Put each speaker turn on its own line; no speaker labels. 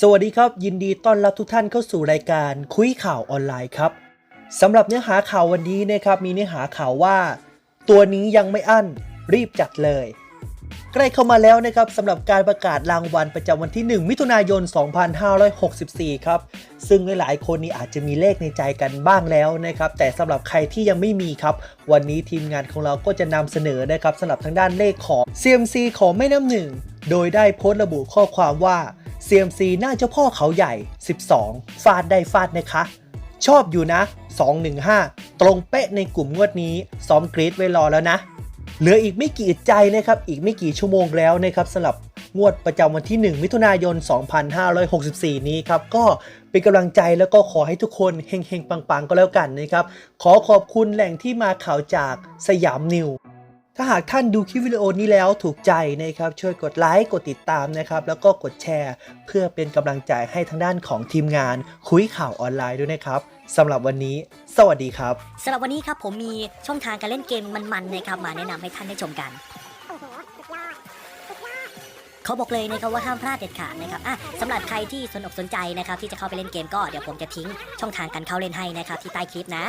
สวัสดีครับ ยินดีต้อนรับทุกท่านเข้าสู่รายการคุยข่าวออนไลน์ครับสำหรับเนื้อหาข่าววันนี้นะครับมีเนื้อหาข่าวว่า ตัวนี้ยังไม่อั้นรีบจัดเลย ใกล้เข้ามาแล้วนะครับสำหรับการประกาศรางวัลประจำวันที่ 1 มิถุนายน 2564 ครับ ซึ่งหลายๆ คนนี่อาจจะมีเลขในใจกันบ้างแล้วนะครับ แต่สำหรับใครที่ยังไม่มีครับ วันนี้ทีมงานของเราก็จะนำเสนอนะครับสำหรับทางด้านเลขของ CMC ของแม่น้ำหนึ่งโดยได้โพสต์ระบุข้อความว่า CMC หน้าเจ้าพ่อเขาใหญ่ 12 ฟาดได้ฟาดนะคะ ชอบอยู่นะ 215 ตรงเป๊ะในกลุ่มงวดนี้ ซ้อมกรีดไว้รอแล้วนะ เหลืออีกไม่กี่อึดใจนะครับ อีกไม่กี่ชั่วโมงแล้วนะครับสำหรับงวดประจำวันที่ 1 มิถุนายน 2564 นี้ครับ ก็เป็นกำลังใจแล้วก็ขอให้ทุกคนเฮงๆ ปังๆ ก็แล้วกันนะครับ ขอขอบคุณแหล่งที่มาข่าวจากสยามนิว ถ้าหากท่านดูคลิปวิดีโอนี้แล้วถูกใจนะครับช่วยกดไลค์กดติดตามนะครับแล้วก็กดแชร์ เพื่อเป็นกำลังใจให้ทางด้านของทีมงานคุยข่าวออนไลน์ด้วยนะครับสำหรับวันนี้ สวัสดีครับ
สำหรับวันนี้ครับผมมีช่องทางการเล่นเกมมันๆนะครับมาแนะนำให้ท่านได้ชมกัน เขาบอกเลยนะครับว่าห้ามพลาดเด็ดขาดนะครับอะสำหรับใครที่สนอกสนใจนะครับที่จะเข้าไปเล่นเกมก็เดี๋ยวผมจะทิ้งช่องทางการเข้าเล่นให้นะครับที่ใต้คลิปนะ